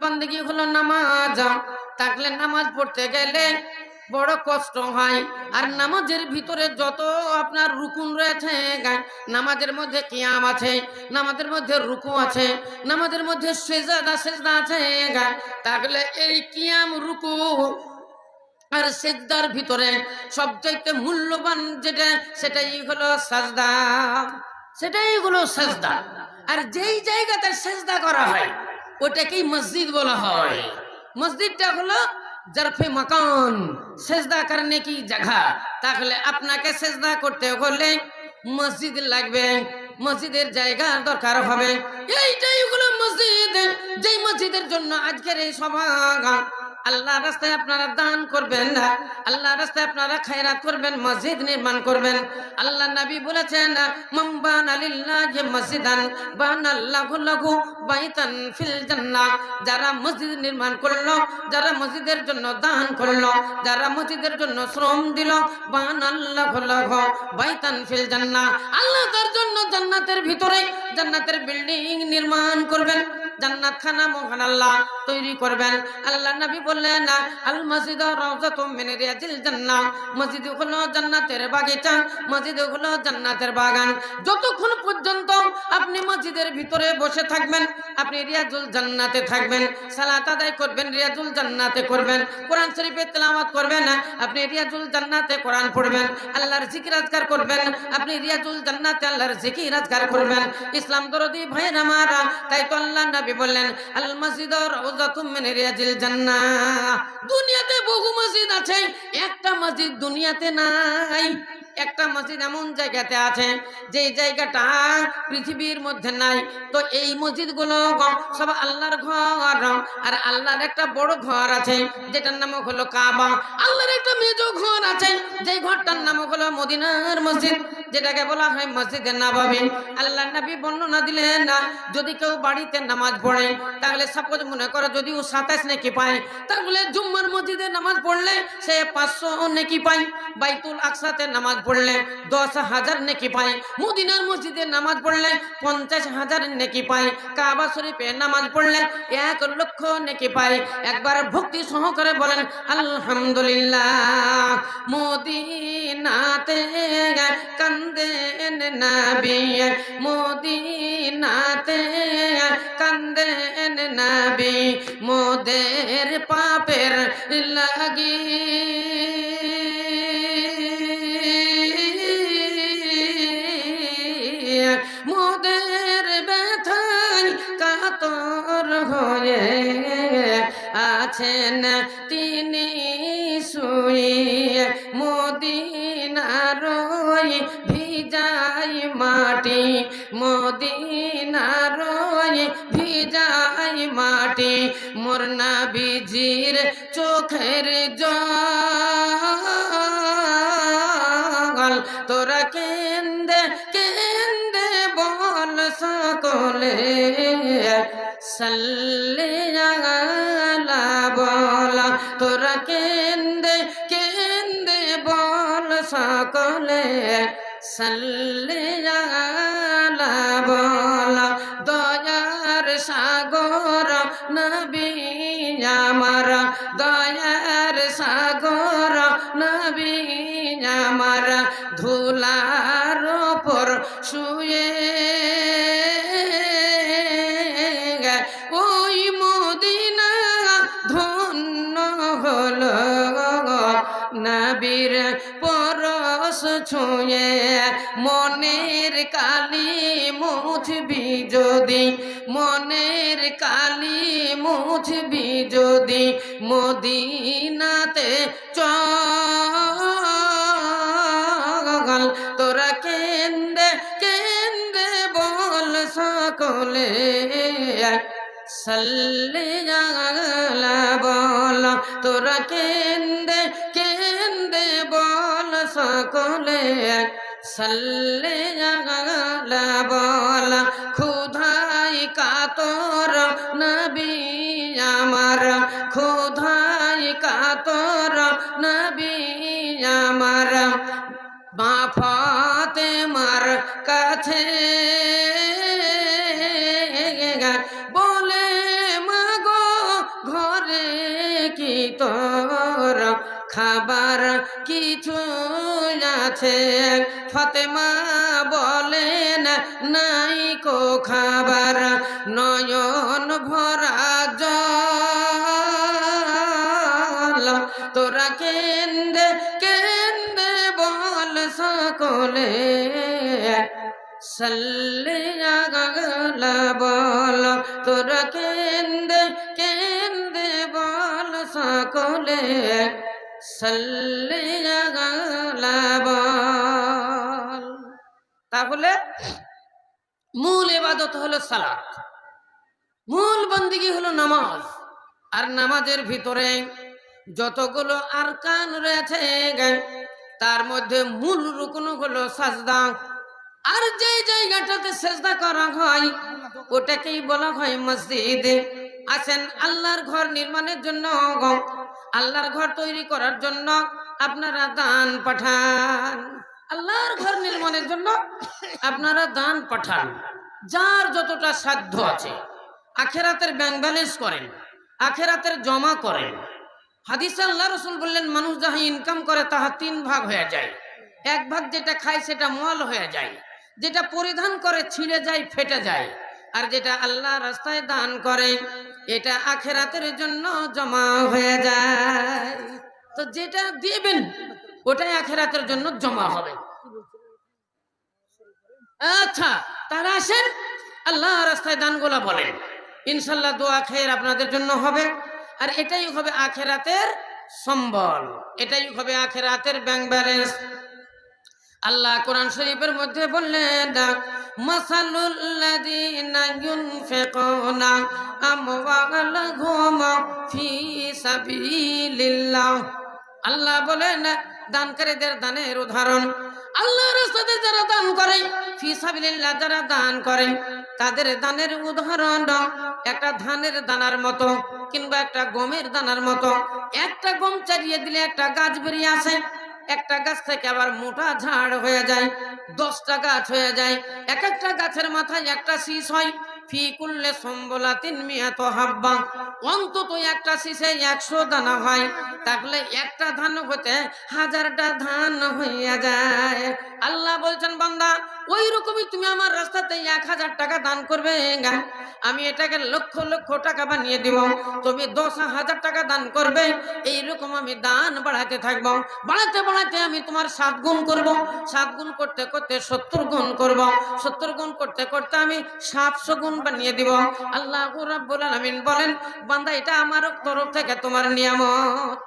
বন্দেগি হলো নামাজ। থাকলে নামাজ পড়তে গেলে বড় কষ্ট হয়। আর নামাজের ভিতরে যত আপনার রুকুন রয়েছে নামাজের মধ্যে কিয়াম আছে, নামাজের মধ্যে রুকু আছে, নামাজের মধ্যে সেজাদা সেজদা আছে তাহলে এই কিয়াম রুকু আর সেজদার ভিতরে সবচাইতে মূল্যবান যেটা, সেটাই হলো সাজদা। সেটাই হলো সাজদা। আর যেই জায়গাতে সেজদা করা হয় ওটাকেই মসজিদ বলা হয়। মসজিদটা হলো জরফে মকান সেজদা করনে কি জায়গা। তাহলে আপনাকে সেজদা করতে হলে মসজিদ লাগবে। মসজিদের জায়গা দরকার হবে। এইটাই হলো মসজিদ, যেই মসজিদের জন্য আজকের এই সভা আল্লাহ রাস্তায় আপনারা দান করবেন না, আল্লাহ রাস্তায় আপনারা খায়রাত করবেন, মসজিদ নির্মাণ করবেন। আল্লাহ নবী বলেছেন মাম্বান যে মসজিদান, বান আল্লাহ লাহু বাইতান ফিল জান্নাহ। যারা মসজিদ নির্মাণ করল, যারা মসজিদের জন্য দান করল, যারা মসজিদের জন্য শ্রম দিল আল্লাহ লাহু বাইতান ফিল জান্নাহ। আল্লাহ তার জন্য জান্নাতের ভিতরে জান্নাতের বিল্ডিং নির্মাণ করবেন। জান্নাত খানা মহান আল্লাহ। তৈরি করবেন। আল্লাহ নবী বললেন, আল মসজিদ জান্নাহ। মসজিদ হলো জান্নাতের বাগিচা, মসজিদ হলো জান্নাতের বাগান। যতক্ষণ পর্যন্ত আপনি মসজিদের ভিতরে বসে থাকবেন, আপনি রিয়াজুল জান্নাতে থাকবেন। সালাত আদায় করবেন, রিয়াজুল জান্নাতে করবেন। কোরআন শরীফে তেলাওয়াত করবেন, আপনি রিয়াজুল জান্নাতে কোরআন পড়বেন। আল্লাহর জিকির আজকার করবেন, আপনি রিয়াজুল জান্নাতে আল্লাহর জিকির আজকার করবেন। ইসলাম দরদি ভাইয়ের আমার, তাই তো আল্লাহ নবী বললেন, আল মসজিদ দুনিয়াতে বহু মসজিদ আছে একটা মসজিদ দুনিয়াতে নাই। একটা মসজিদ এমন জায়গাতে আছে যে জায়গাটা পৃথিবীর মধ্যে নাই। তো এই মসজিদগুলো সব আল্লাহর ঘর। আর আল্লাহর একটা বড় ঘর আছে, যেটার নাম হলো কাবা। আল্লাহর একটা মেজ ঘর আছে যে ঘরটার নাম হলো মদিনার মসজিদ, যেটাকে বলা হয় মসজিদের নাবাবি। আল্লাহ নবী বর্ণনা দিলেন না যদি কেউ বাড়িতে নামাজ পড়ে, তাহলে সাপোজ মনে করো যদি ও সাতাশ নেকি পায়, তাহলে জুম্মার মসজিদে নামাজ পড়লে সে পাঁচশো নেকি পায়, বাইতুল আকসাতে নামাজ পড়লে দশ হাজার নেকি পায়। মদিনার মসজিদে নামাজ পড়লে পঞ্চাশ হাজার নেকি পায়। কাবা শরীফে নামাজ পড়লে এক লক্ষ নেকি পায়। একবার ভক্তি সহকারে বলেন, আলহামদুলিল্লাহ, মদিনাতে কান্দেন নবী, মদিনাতে কান্দেন নবী। মোদের পাপের আছেন তিনি শুয়ে মদিনার ভিজাই মাটি, মদিনার ভিজাই মাটি, মোর নাবিজির চোখের জল। তোরা কেন্দে কেন্দে বল সকলে। কেন্দে কেন্দে বল সকলে, সাল্লে আলা বল। দয়ার সাগর নবী আমার, দয়ার সাগর নবী আমার। ধুলার ওপর শুয়ে নবীর পরশ ছুঁয়ে মনের কালি মুছবি যদি, মনের কালি মুছবি যদি মদিনাতে চল। তোরা কেন্দে কেন্দে বল সকলে, সাল্লে বল। তোরা কেন্দে কেন্দে বল সকলে, সাল্লে আলা বল। ক্ষুধাই কাতর নবী আমার, ক্ষুধাই কাতর নবী আমার। মা ফাতেমার কাছে বলে, মাগো ঘরে কি তোর খাবার কিছু আছে। ফতেমা বলেন, নাই কো খাবার, নয়ন ভরা জল। তোরা কেন্দে কেন্দে বল সকলে। সাল্লিয়া গাগলা বল। তোরা কেন্দে কেন্দে বল সকলে। তাহলে মূল এবাদত হলো সালাত। মূল বন্দিগি হলো নামাজ। আর নামাজের ভিতরে যতগুলো আরকান রয়েছে তার মধ্যে মূল রুকুন হলো সাজদা। আর যে জায়গাটাতে সেজদা করা হয়, ওটাকেই বলা হয় মসজিদ। আছেন আল্লাহর ঘর নির্মাণের জন্য আল্লাহর ঘর তৈরি করার জন্য আপনারা দান পাঠান। আল্লাহর ঘর নির্মাণের জন্য আপনারা দান পাঠান। যার যতটা সাধ্য আছে, আখেরাতের ব্যাংক ব্যালেন্স করেন, আখেরাতের জমা করেন। হাদিস আল্লাহ রসুল বললেন, মানুষ যাহা ইনকাম করে, তাহা তিন ভাগ হয়ে যায়। এক ভাগ যেটা খায়, সেটা মল হয়ে যায়। যেটা পরিধান করে, ছিঁড়ে যায়, ফেটে যায়। আর যেটা আল্লাহ রাস্তায় দান করে এটা আখেরাতের জন্য জমা হয়ে যায়। তো যেটা দিবেন, ওটাই আখেরাতের জন্য জমা হবে। আচ্ছা তারা আসেন, আল্লাহ রাস্তায় দানগুলা বলেন। ইনশাল্লাহ দোয়া খেয়ের আপনাদের জন্য হবে। আর এটাই হবে আখেরাতের সম্বল। এটাই হবে আখেরাতের ব্যাংক ব্যালেন্স আল্লাহ কোরআন শরীফের মধ্যে বললেন ফি আল্লাহ বলেন, দানকারীদের দানের উদাহরণ, আল্লাহর রাস্তাতে যারা দান করে, ফি সাবিলিল্লাহ যারা দান করে, তাদের দানের উদাহরণ একটা ধানের দানার মতো কিংবা একটা গমের দানার মতো। একটা গম চারিয়ে দিলে একটা গাছ বেরিয়ে আসে একটা গাছ থেকে আবার মোটা ঝাড় হয়ে যায়, দশটা গাছ হয়ে যায়, এক একটা গাছের মাথায় একটা শীষ হয় ফি অন্তত একটা একশো দানা হয়। একটা ধান হাজারটা ধান যায়। আল্লাহ বলছেন, বান্দা ওই রকমই তুমি আমার রাস্তাতে এক হাজার টাকা দান করবে আমি এটাকে লক্ষ লক্ষ টাকা বানিয়ে দিব। তুমি দশ হাজার টাকা দান করবে। এইরকম আমি দান বাড়াতে থাকব। বাড়াতে বাড়াতে আমি তোমার সাত গুণ করব। সাত গুণ করতে করতে সত্তর গুণ করব। সত্তর গুণ করতে করতে আমি সাতশো গুণ বানিয়ে দিব। আল্লাহ রাব্বুল আলামিন বলেন বান্দা এটা আমার তরফ থেকে তোমার নিয়ামত।